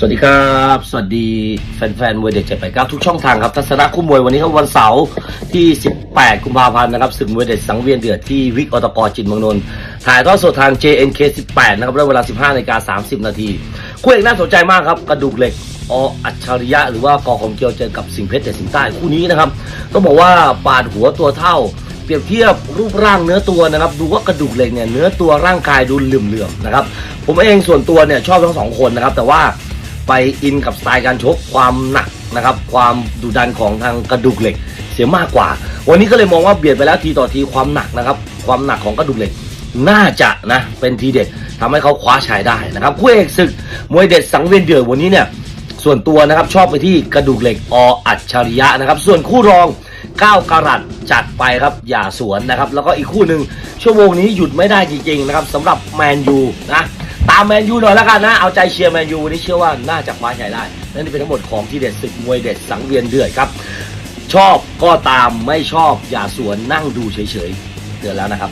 สวัสดีครับ สวัสดีแฟนๆมวยเด็กเจ็ดแปดเก้าทุกช่องทางครับทัศนะคู่มวยวันนี้ครับวันเสาร์ที่ 18 กุมภาพันธ์นะครับศึกมวยเด็ดสังเวียนเดือดที่วิกอตกจินเมืองนนท์ถ่ายทอดสดทาง JNK 18 นะครับด้วยเวลา 15นาฬิกา30 นาทีคู่เอกน่าสนใจมากครับกระดูกเหล็กออัจฉริยะหรือว่ากอของเกียวเจอกับสิงเพชรเด็ดสิงใต้คู่นี้นะครับต้องบอกว่าปาดหัวตัวเท่า เปรียบเทียบรูปร่างเนื้อตัวนะครับดูว่ากระดูกเหล็กเนี่ยเนื้อตัวร่างกายดูเหลื่อมๆนะครับผมเองส่วนตัวเนี่ยชอบทั้งสองคนนะครับแต่ว่า ไปอินกับสไตล์การชกความหนักนะครับ ความดุดันของทางกระดูกเหล็กเสียมากกว่า วันนี้ก็เลยมองว่าเบียดไปแล้วทีต่อทีความหนักนะครับ ความหนักของกระดูกเหล็กน่าจะนะเป็นทีเด็ดทำให้เขาคว้าชัยได้นะครับคู่เอกศึกมวยเด็ดสังเวียนเดือดวันนี้เนี่ยส่วนตัวนะครับชอบไปที่กระดูกเหล็กออัจฉริยะนะครับ ส่วนคู่รอง9กรัตจัดไปครับอย่าสวนนะครับ แล้วก็อีกคู่หนึ่งชั่วโมงนี้หยุดไม่ได้จริงๆนะครับสำหรับแมนยูนะามแมนยูหน่อยแล้วกันนะ เอาใจเชียร์แมนยูวันนี้เชื่อว่าน่าจะคว้าชัยได้ นั่นเป็นทั้งหมดของที่เด็ดศึกมวยเด็ดสังเวียนเดือดครับ ชอบก็ตามไม่ชอบอย่าสวนนั่งดูเฉยๆเตือนแล้วนะครับ